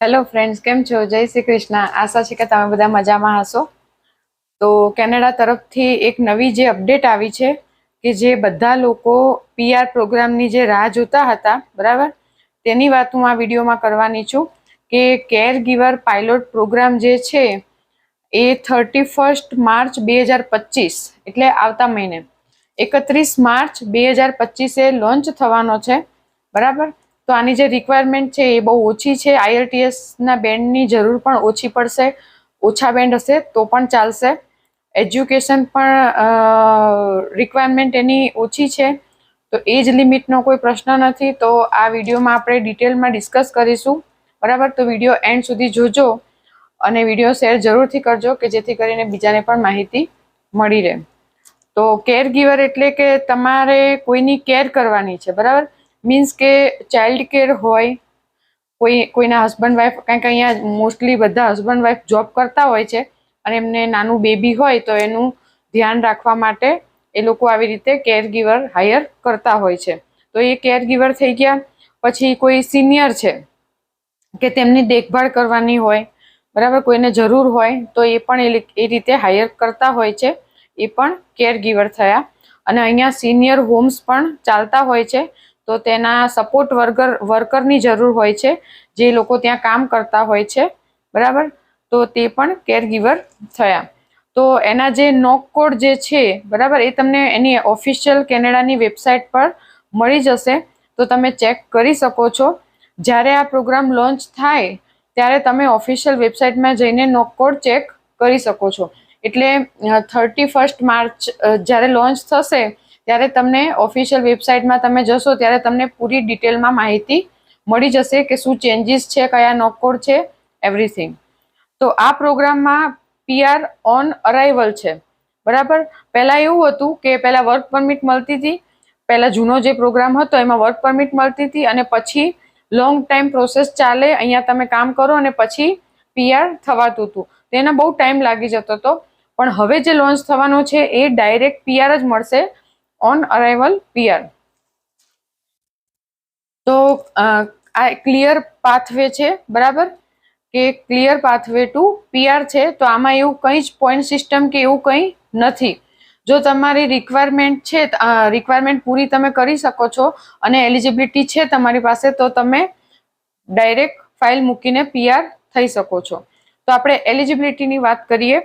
Hello friends કેમ છો? જય શ્રી કૃષ્ણ. આશા છે કે તમે બધા મજામાં હશો. તો કેનેડા તરફથી એક નવી જે અપડેટ આવી છે કે જે બધા લોકો પીઆર પ્રોગ્રામની જે રાહ જોતા હતા, બરાબર? તેની વાત હું આ વિડીયોમાં કરવાની છું કે કેર ગીવર પાયલોટ પ્રોગ્રામ જે છે એ થર્ટી ફર્સ્ટ માર્ચ બે હજાર પચીસ, એટલે આવતા મહિને. એકત્રીસ માર્ચ બે હજાર પચીસે લોન્ચ થવાનો છે, બરાબર? તો આની જે રિક્વાયરમેન્ટ છે એ બહુ ઓછી છે. આઈએલટીએસના બેન્ડની જરૂર પણ ઓછી પડશે, ઓછા બેન્ડ હશે તો પણ ચાલશે. એજ્યુકેશન પણ રિક્વાયરમેન્ટ એની ઓછી છે. તો એજ લિમિટનો કોઈ પ્રશ્ન નથી. તો આ વિડીયોમાં આપણે ડિટેલમાં ડિસ્કસ કરીશું. બરાબર? તો વીડિયો એન્ડ સુધી જોજો અને વીડિયો શેર જરૂરથી કરજો કે જેથી કરીને બીજાને પણ માહિતી મળી રહે. તો કેર ગીવર એટલે કે તમારે કોઈની કેર કરવાની છે. બરાબર? મીન્સ કે ચાઇલ્ડ કેર હોય, કોઈ, કોઈના હસબન્ડ વાઈફ કારણ અહીંયા મોસ્ટલી બધા હસબન્ડ વાઈફ જોબ કરતા હોય છે, અને એમને નાનું બેબી હોય તો એનું ધ્યાન રાખવા માટે એ લોકો આવી રીતે કેર ગીવર હાયર કરતા હોય છે. તો એ કેર ગીવર થઈ ગયા, પછી કોઈ સિનિયર છે, કે તેમની દેખભાળ કરવાની હોય, બરાબર, કોઈને જરૂર હોય, તો એ પણ એ રીતે હાયર કરતા હોય છે, એ પણ કેર ગીવર થયા. અને અહીંયા સિનિયર હોમ્સ પણ ચાલતા હોય છે તો તેના સપોર્ટ વર્કર વર્કરની જરૂર હોય છે, જે લોકો ત્યાં કામ કરતા હોય છે, બરાબર? તો તે પણ કેરગીવર થયા. તો એના જે નોક કોડ જે છે, બરાબર, એ તમને એની ઓફિશિયલ કેનેડાની વેબસાઇટ પર મળી જશે. તો તમે ચેક કરી શકો છો. જ્યારે આ પ્રોગ્રામ લોન્ચ થાય, ત્યારે તમે ઓફિશિયલ વેબસાઇટમાં જઈને નોક કોડ ચેક કરી શકો છો. એટલે થર્ટી ફર્સ્ટ માર્ચ જ્યારે લોન્ચ થશે ત્યારે તમને ઓફિશિયલ વેબસાઇટમાં તમે જશો, ત્યારે તમને પૂરી ડિટેલમાં માહિતી મળી જશે કે શું ચેન્જીસ છે, કયા નોકોડ છે એવરીથિંગ તો આ પ્રોગ્રામમાં પીઆર ઓન અરાઇવલ છે. બરાબર? પહેલાં એવું હતું કે પહેલાં વર્ક પરમિટ મળતી હતી, પહેલાં જૂનો જે પ્રોગ્રામ હતો, એમાં વર્ક પરમિટ મળતી હતી અને પછી લોંગ ટાઈમ પ્રોસેસ ચાલે, અહીંયા તમે કામ કરો અને પછી પીઆર થવાતું હતું. તેના બહુ ટાઈમ લાગી જતો હતો. પણ હવે જે લોન્ચ થવાનો છે, એ ડાયરેક્ટ પીઆર જ મળશે. ઓન અરાઇવલ પીઆર તો આ ક્લિયર પાથવે છે, બરાબર? કે ક્લિયર પાથવે ટુ પીઆર છે, તો આમાં એવું કંઈ જ પોઈન્ટ સિસ્ટમ કે એવું કંઈ નથી. જો તમારી રિક્વાયરમેન્ટ છે રિક્વાયરમેન્ટ પૂરી તમે કરી શકો છો અને એલિજિબિલિટી છે તમારી પાસે, તો તમે ડાયરેક્ટ ફાઇલ મૂકીને પીઆર થઈ શકો છો. તો આપણે એલિજિબિલિટીની વાત કરીએ.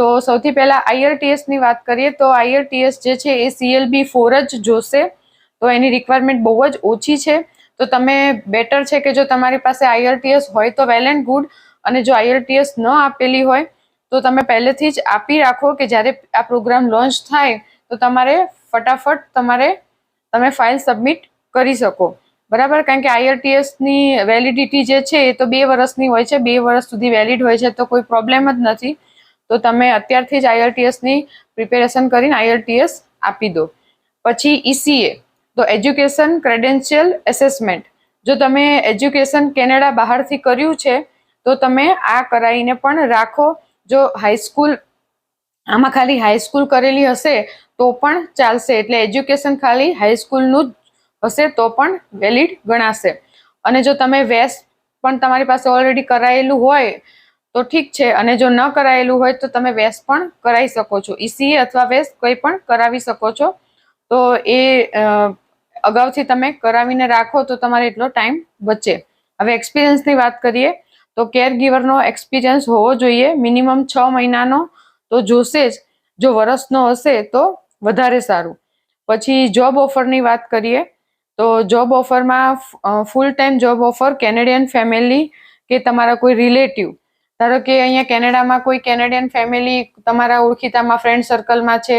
તો સૌથી પહેલાં આઈઆરટીએસની વાત કરીએ તો આઈઆરટીએસ જે છે એ સીએલબી ફોર જ જોશે. તો એની રિક્વાયરમેન્ટ બહુ જ ઓછી છે. તો તમે બેટર છે કે જો તમારી પાસે આઈઆરટીએસ હોય તો વેલ એન્ડ ગુડ અને જો આઈઆરટીએસ ન આપેલી હોય તો તમે પહેલેથી જ આપી રાખો કે જ્યારે આ પ્રોગ્રામ લોન્ચ થાય તો તમારે ફટાફટ તમારે, તમે ફાઇલ સબમિટ કરી શકો. બરાબર? કારણ કે આઈઆરટીએસની વેલિડિટી જે છે એ તો બે વર્ષની હોય છે. બે વર્ષ સુધી વેલિડ હોય છે તો કોઈ પ્રોબ્લેમ જ નથી. તો તમે અત્યારથી જ આઈઆરટીએસની પ્રિપેરેશન કરીને આઈઆરટીએસ આપી દો. પછી ઈસીએ તો એજ્યુકેશન ક્રેડેન્શિયલ એસેસમેન્ટ. જો તમે એજ્યુકેશન કેનેડા બહારથી કર્યું છે, તો તમે આ કરાવીને પણ રાખો. જો હાઈસ્કૂલ આમાં ખાલી હાઈસ્કૂલ કરેલી હશે, તો પણ ચાલશે. એટલે એજ્યુકેશન ખાલી હાઈસ્કૂલનું જ હશે, તો પણ વેલિડ ગણાશે. અને જો તમે વેસ્ટ પણ તમારી પાસે ઓલરેડી કરાયેલું હોય તો ઠીક છે. અને જો ન કરાયેલું હોય તો તમે વેસ પણ કરાવી શકો છો. ઈસીએ અથવા વેસ કંઈ પણ કરાવી શકો છો. તો એ અગાઉથી તમે કરાવીને રાખો તો તમારે એટલો ટાઈમ બચે. હવે એક્સપિરિયન્સની વાત કરીએ તો કેર ગીવરનો એક્સપિરિયન્સ હોવો જોઈએ મિનિમમ છ મહિનાનો. તો જોશે જ. જો વરસનો હશે તો વધારે સારું. પછી જોબ ઓફરની વાત કરીએ તો job ઓફરમાં full time job offer Canadian family કે તમારા કોઈ રિલેટિવ ધારો કે અહીંયા કેનેડામાં કોઈ કેનેડિયન ફેમિલી તમારા ઓળખીતામાં ફ્રેન્ડ સર્કલમાં છે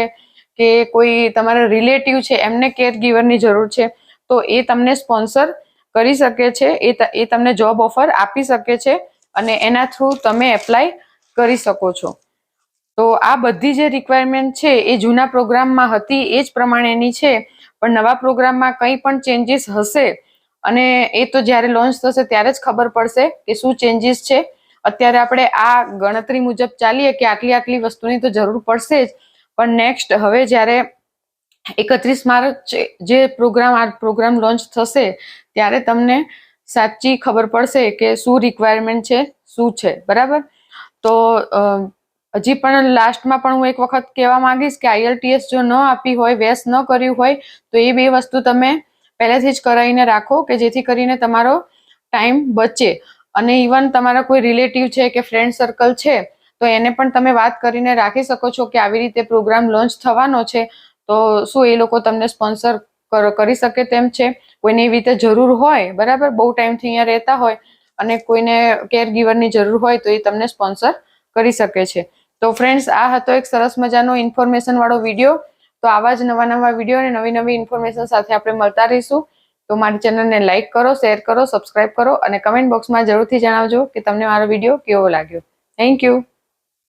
કે કોઈ તમારા રિલેટિવ છે, એમને કેર ગીવરની જરૂર છે, તો એ તમને સ્પોન્સર કરી શકે છે, એ એ તમને જોબ ઓફર આપી શકે છે અને એના થ્રુ તમે એપ્લાય કરી શકો છો. તો આ બધી જે રિક્વાયરમેન્ટ છે એ જૂના પ્રોગ્રામમાં હતી, એ જ પ્રમાણેની છે, પણ નવા પ્રોગ્રામમાં કંઈ પણ ચેન્જીસ હશે અને એ તો જ્યારે લોન્ચ થશે ત્યારે જ ખબર પડશે કે શું ચેન્જીસ છે અત્યારે આપણે આ ગણતરી મુજબ ચાલીએ કે આટલી આટલી વસ્તુની તો જરૂર પડશે જ. પણ નેક્સ્ટ હવે જ્યારે એકત્રીસ માર્ચ જે પ્રોગ્રામ આ પ્રોગ્રામ લોન્ચ થશે, ત્યારે તમને સાચી ખબર પડશે કે શું રિક્વાયરમેન્ટ છે, શું છે, બરાબર? તો હજી પણ લાસ્ટમાં પણ હું એક વખત કહેવા માંગીશ કે આઈએલટીએસ જો ન આપી હોય, વેસ ન કર્યું હોય, તો એ બે વસ્તુ તમે પહેલેથી જ કરાવીને રાખો કે જેથી કરીને તમારો ટાઈમ બચે. અને ઇવન તમારા કોઈ રિલેટિવ છે કે ફ્રેન્ડ સર્કલ છે, તો એને પણ તમે વાત કરીને રાખી શકો છો કે આવી રીતે પ્રોગ્રામ લોન્ચ થવાનો છે, તો શું એ લોકો તમને સ્પોન્સર કરી શકે તેમ છે? કોઈને એવી રીતે જરૂર હોય, બરાબર? બહુ ટાઈમથી અહીંયા રહેતા હોય અને કોઈને કેર ગીવરની જરૂર હોય તો એ તમને સ્પોન્સર કરી શકે છે. તો ફ્રેન્ડ્સ, આ હતો એક સરસ મજાનો ઇન્ફોર્મેશન વાળો વીડિયો તો આવા જ નવા નવા વીડિયો અને નવી નવી ઇન્ફોર્મેશન સાથે આપણે મળતા રહીશું. તો મારી ચેનલને લાઇક કરો, શેર કરો, સબસ્ક્રાઇબ કરો અને કમેન્ટ બોક્સમાં જરૂરથી જણાવજો કે તમને મારો વીડિયો કેવો લાગ્યો. Thank you.